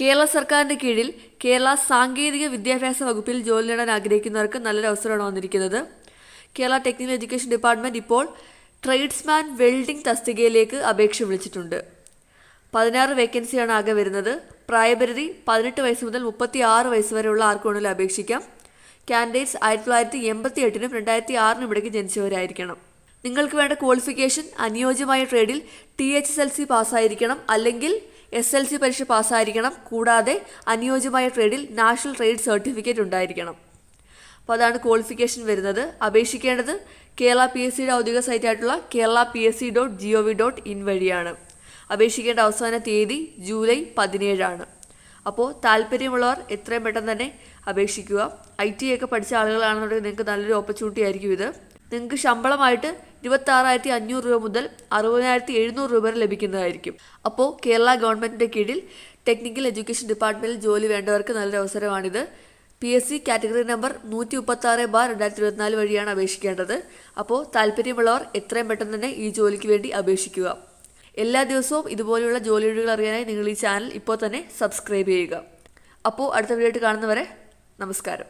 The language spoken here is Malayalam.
കേരള സർക്കാരിന്റെ കീഴിൽ കേരള സാങ്കേതിക വിദ്യാഭ്യാസ വകുപ്പിൽ ജോലി നേടാൻ ആഗ്രഹിക്കുന്നവർക്ക് നല്ലൊരു അവസരമാണ് വന്നിരിക്കുന്നത്. കേരള ടെക്നിക്കൽ എഡ്യൂക്കേഷൻ ഡിപ്പാർട്ട്മെന്റ് ഇപ്പോൾ ട്രേഡ്സ്മാൻ വെൽഡിംഗ് തസ്തികയിലേക്ക് അപേക്ഷ വിളിച്ചിട്ടുണ്ട്. പതിനാറ് വേക്കൻസിയാണ് ആകെ വരുന്നത്. പ്രായപരിധി പതിനെട്ട് വയസ്സ് മുതൽ മുപ്പത്തി ആറ് വയസ്സ് വരെയുള്ള ആർക്കുവേണമെങ്കിലും അപേക്ഷിക്കാം. കാൻഡിഡേറ്റ്സ് ആയിരത്തി തൊള്ളായിരത്തി എൺപത്തി എട്ടിനും രണ്ടായിരത്തി ആറിനും ഇടയ്ക്ക് ജനിച്ചവരായിരിക്കണം. നിങ്ങൾക്ക് വേണ്ട ക്വാളിഫിക്കേഷൻ അനുയോജ്യമായ ട്രേഡിൽ T H S L C പാസ്സായിരിക്കണം അല്ലെങ്കിൽ എസ് എൽ സി പരീക്ഷ പാസ്സായിരിക്കണം. കൂടാതെ അനുയോജ്യമായ ട്രേഡിൽ നാഷണൽ ട്രേഡ് സർട്ടിഫിക്കറ്റ് ഉണ്ടായിരിക്കണം. അപ്പോൾ അതാണ് ക്വാളിഫിക്കേഷൻ വരുന്നത്. അപേക്ഷിക്കേണ്ടത് കേരള പി എസ് സിയുടെ ഔദ്യോഗിക സൈറ്റായിട്ടുള്ള Kerala P S C dot G O V dot in വഴിയാണ്. അപേക്ഷിക്കേണ്ട അവസാന തീയതി ജൂലൈ പതിനേഴാണ്. അപ്പോൾ താല്പര്യമുള്ളവർ എത്രയും പെട്ടെന്ന് തന്നെ അപേക്ഷിക്കുക. ഐ ടി ഒക്കെ പഠിച്ച ആളുകളാണെന്നുണ്ടെങ്കിൽ നിങ്ങൾക്ക് നല്ലൊരു ഓപ്പർച്യൂണിറ്റി ആയിരിക്കും ഇത്. നിങ്ങൾക്ക് ശമ്പളമായിട്ട് ഇരുപത്തി ആറായിരത്തി അഞ്ഞൂറ് രൂപ മുതൽ അറുപതിനായിരത്തി എഴുന്നൂറ് രൂപ വരെ ലഭിക്കുന്നതായിരിക്കും. അപ്പോൾ കേരള ഗവൺമെന്റിന്റെ കീഴിൽ ടെക്നിക്കൽ എഡ്യൂക്കേഷൻ ഡിപ്പാർട്ട്മെന്റിൽ ജോലി വേണ്ടവർക്ക് നല്ലൊരു അവസരമാണിത് P S C category number നൂറ്റി മുപ്പത്തി ആറ് ബാർ രണ്ടായിരത്തി ഇരുപത്തിനാല് വഴിയാണ് അപേക്ഷിക്കേണ്ടത്. അപ്പോൾ താല്പര്യമുള്ളവർ എത്രയും പെട്ടെന്ന് തന്നെ ഈ ജോലിക്ക് വേണ്ടി അപേക്ഷിക്കുക. എല്ലാ ദിവസവും ഇതുപോലെയുള്ള ജോലിയൊഴികൾ അറിയാനായി നിങ്ങൾ ഈ ചാനൽ ഇപ്പോൾ തന്നെ സബ്സ്ക്രൈബ് ചെയ്യുക. അപ്പോൾ അടുത്ത വീഡിയോ ആയിട്ട് കാണുന്നവരെ നമസ്കാരം.